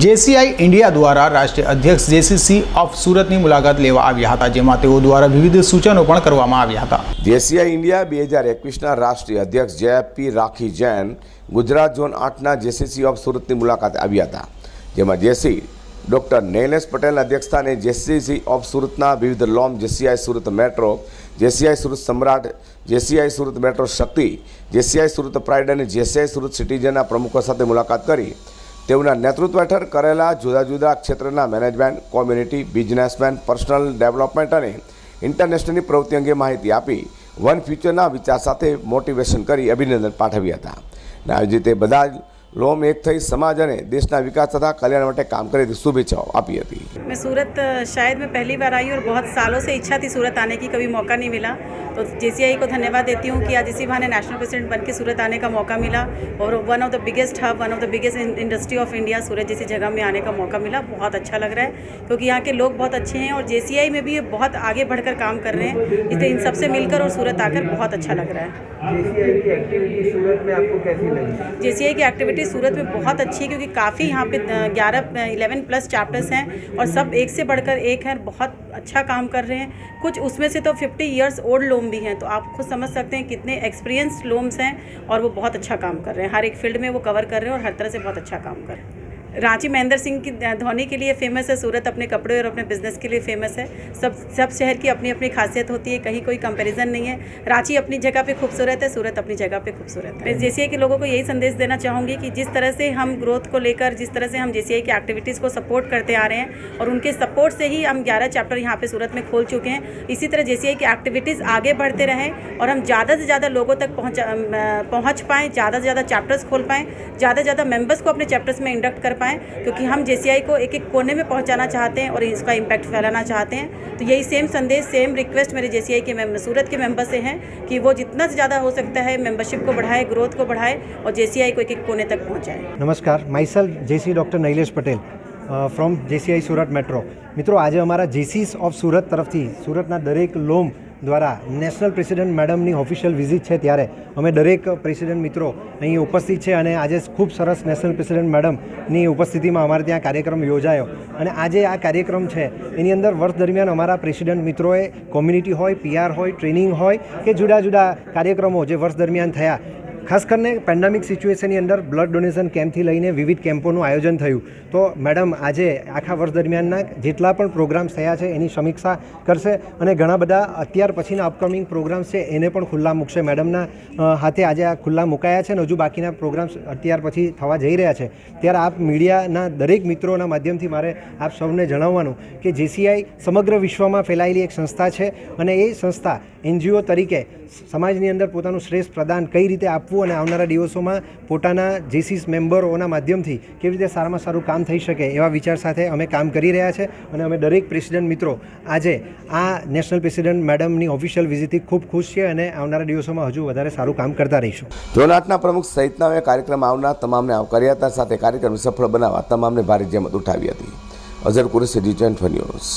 JCI India દ્વારા રાષ્ટ્રીય અધ્યક્ષ જેસીસી ઓફ સુરતની મુલાકાત લેવા આવ્યા હતા, જેમાં તેઓ દ્વારા વિવિધ સૂચનો પણ કરવામાં આવ્યા હતા. જેસીઆઈ ઇન્ડિયા બે હજાર એકવીસના રાષ્ટ્રીય અધ્યક્ષ જેપી રાખી જૈન ગુજરાત ઝોન આઠના જેસીસી ઓફ સુરતની મુલાકાતે આવ્યા હતા, જેમાં જેસી ડૉક્ટર નૈલેશ પટેલના અધ્યક્ષસ્થાને જેસીસી ઓફ સુરતના વિવિધ લોમ, JCI Surat metro, JCI Surat Samrat, JCI Surat metro Shakti, JCI Surat pride અને જેસીઆઈ સુરત સિટીઝનના પ્રમુખો સાથે મુલાકાત કરી તેઓના નેતૃત્વ હેઠળ કરેલા જુદા જુદા ક્ષેત્રના management, community, businessman, personal development અને ઇન્ટરનેશનલની પ્રવૃત્તિ અંગે માહિતી આપી વન ફ્યુચરના વિચાર સાથે મોટિવેશન કરી અભિનંદન પાઠવ્યા હતા. રીતે બધા જ લોમ એક થઈ સમાજ અને દેશના વિકાસ તથા કલ્યાણ માટે કામ કરે તેવી શુભેચ્છાઓ આપી હતી मैं सूरत अ, शायद मैं पहली बार आई हूँ और बहुत सालों से इच्छा थी सूरत आने की कभी मौका नहीं मिला तो जेसीआई को धन्यवाद देती हूँ कि आज इसी बहाने नेशनल प्रेसिडेंट बन के सूरत आने का मौका मिला और one of the biggest hub one of the biggest industry of India Surat जैसी जगह में आने का मौका मिला बहुत अच्छा लग रहा है क्योंकि यहाँ के लोग बहुत अच्छे हैं और जेसीआई में भी ये बहुत आगे बढ़कर काम कर रहे हैं इसलिए इन सबसे मिलकर और सूरत आकर बहुत अच्छा लग रहा है जेसीआई की एक्टिविटी एक्टिविटी सूरत में बहुत अच्छी है, क्योंकि काफ़ी यहाँ पे ग्यारह इलेवन प्लस चैप्टर्स हैं और सब एक से बढ़कर एक हैं, बहुत अच्छा काम कर रहे हैं। कुछ उसमें से तो फिफ्टी ईयर्स ओल्ड लोम भी हैं तो आप खुद समझ सकते हैं कितने एक्सपीरियंस लोम्स हैं और वो बहुत अच्छा काम कर रहे हैं। हर एक फ़ील्ड में वो कवर कर रहे हैं और हर तरह से बहुत अच्छा काम कर रहे हैं। रांची महेंद्र सिंह की धोनी के लिए फ़ेमस है सूरत अपने कपड़े और अपने बिज़नेस के लिए फ़ेमस है। सब सब शहर की अपनी अपनी खासियत होती है कहीं कोई कंपैरिजन नहीं है। रांची अपनी जगह पे खूबसूरत है सूरत अपनी जगह पे खूबसूरत है। मैं जेसीआई के लोगों को यही संदेश देना चाहूँगी कि जिस तरह से हम ग्रोथ को लेकर जिस तरह से हम जेसीआई की एक्टिविटीज़ को सपोर्ट करते आ रहे हैं और उनके सपोर्ट से ही हम ग्यारह चैप्टर यहाँ पर सूरत में खोल चुके हैं इसी तरह जेसीआई की एक्टिविटीज़ आगे बढ़ते रहें और हम ज़्यादा से ज़्यादा लोगों तक पहुँच पहुँच पाएँ ज़्यादा से ज़्यादा चैप्टर्स खोल पाएँ ज़्यादा से ज़्यादा मेंबर्स को अपने चैप्टर्स में इंडक्ट कर पाएँ क्योंकि हम जेसीआई को एक एक कोने में पहुंचाना चाहते हैं और इसका इम्पैक्ट फैलाना चाहते हैं तो यही सेम संदेश सेम रिक्वेस्ट मेरे जेसीआई के मेंबर सूरत के मेंबर से हैं कि वो जितना से ज़्यादा हो सकता है मेंबरशिप को बढ़ाए ग्रोथ को बढ़ाए और जेसीआई को एक एक कोने तक पहुंचाए નમસ્કાર myself JC doctor Nailesh Patel from JCI Surat metro મિત્રો આજે અમારા જેસીસ ઓફ સુરત તરફથી સુરતના દરેક લોમ દ્વારા નેશનલ પ્રેસિડેન્ટ મેડમની ઓફિશિયલ વિઝિટ છે ત્યારે અમે દરેક પ્રેસિડેન્ટ મિત્રો અહીં ઉપસ્થિત છે અને આજે ખૂબ સરસ નેશનલ પ્રેસિડેન્ટ મેડમની ઉપસ્થિતિમાં અમારે ત્યાં કાર્યક્રમ યોજાયો. અને આજે આ કાર્યક્રમ છે, એની અંદર વર્ષ દરમિયાન અમારા પ્રેસિડેન્ટ મિત્રોએ કોમ્યુનિટી હોય પીઆર હોય, ટ્રેનિંગ હોય કે જુદા જુદા કાર્યક્રમો જે વર્ષ દરમિયાન થયા ખાસ કરીને પેન્ડેમિક સિચ્યુએશનની અંદર બ્લડ ડોનેશન કેમ્પથી લઈને વિવિધ કેમ્પોનું આયોજન થયું. તો મેડમ આજે આખા વર્ષ દરમિયાનના જેટલા પણ પ્રોગ્રામ્સ થયા છે, એની સમીક્ષા કરશે અને ઘણા બધા અત્યાર પછીના અપકમિંગ પ્રોગ્રામ્સ છે, એને પણ ખુલ્લા મૂકશે. મેડમના હાથે આજે આ ખુલ્લા મુકાયા છે અને હજુ બાકીના પ્રોગ્રામ્સ અત્યાર પછી થવા જઈ રહ્યા છે. ત્યારે આપ મીડિયાના દરેક મિત્રોના માધ્યમથી મારે આપ સૌને જણાવવાનું કે જેસીઆઈ સમગ્ર વિશ્વમાં ફેલાયેલી એક સંસ્થા છે અને એ સંસ્થા એનજીઓ તરીકે સમાજની અંદર પોતાનું શ્રેષ્ઠ પ્રદાન કઈ રીતે આપવું અને આવનારા દિવસોમાં પોતાના જેસીસ મેમ્બરોના માધ્યમથી કેવી રીતે સારામાં સારું કામ થઈ શકે એવા વિચાર સાથે અમે કામ કરી રહ્યા છે અને અમે દરેક પ્રેસિડેન્ટ મિત્રો આજે આ નેશનલ પ્રેસિડેન્ટ મેડમની ઓફિશિયલ વિઝિટથી ખૂબ ખુશ છીએ અને આવનારા દિવસોમાં હજુ વધારે સારું કામ કરતા રહીશું. ઝોન પ્રમુખ પ્રમુખ અમે કાર્યક્રમ આવનાર તમામને આવકાર્યા હતા સાથે કાર્યક્રમ સફળ બનાવવા તમામને ભારે જેમત ઉઠાવી હતી. Azhar Qureshi regent news.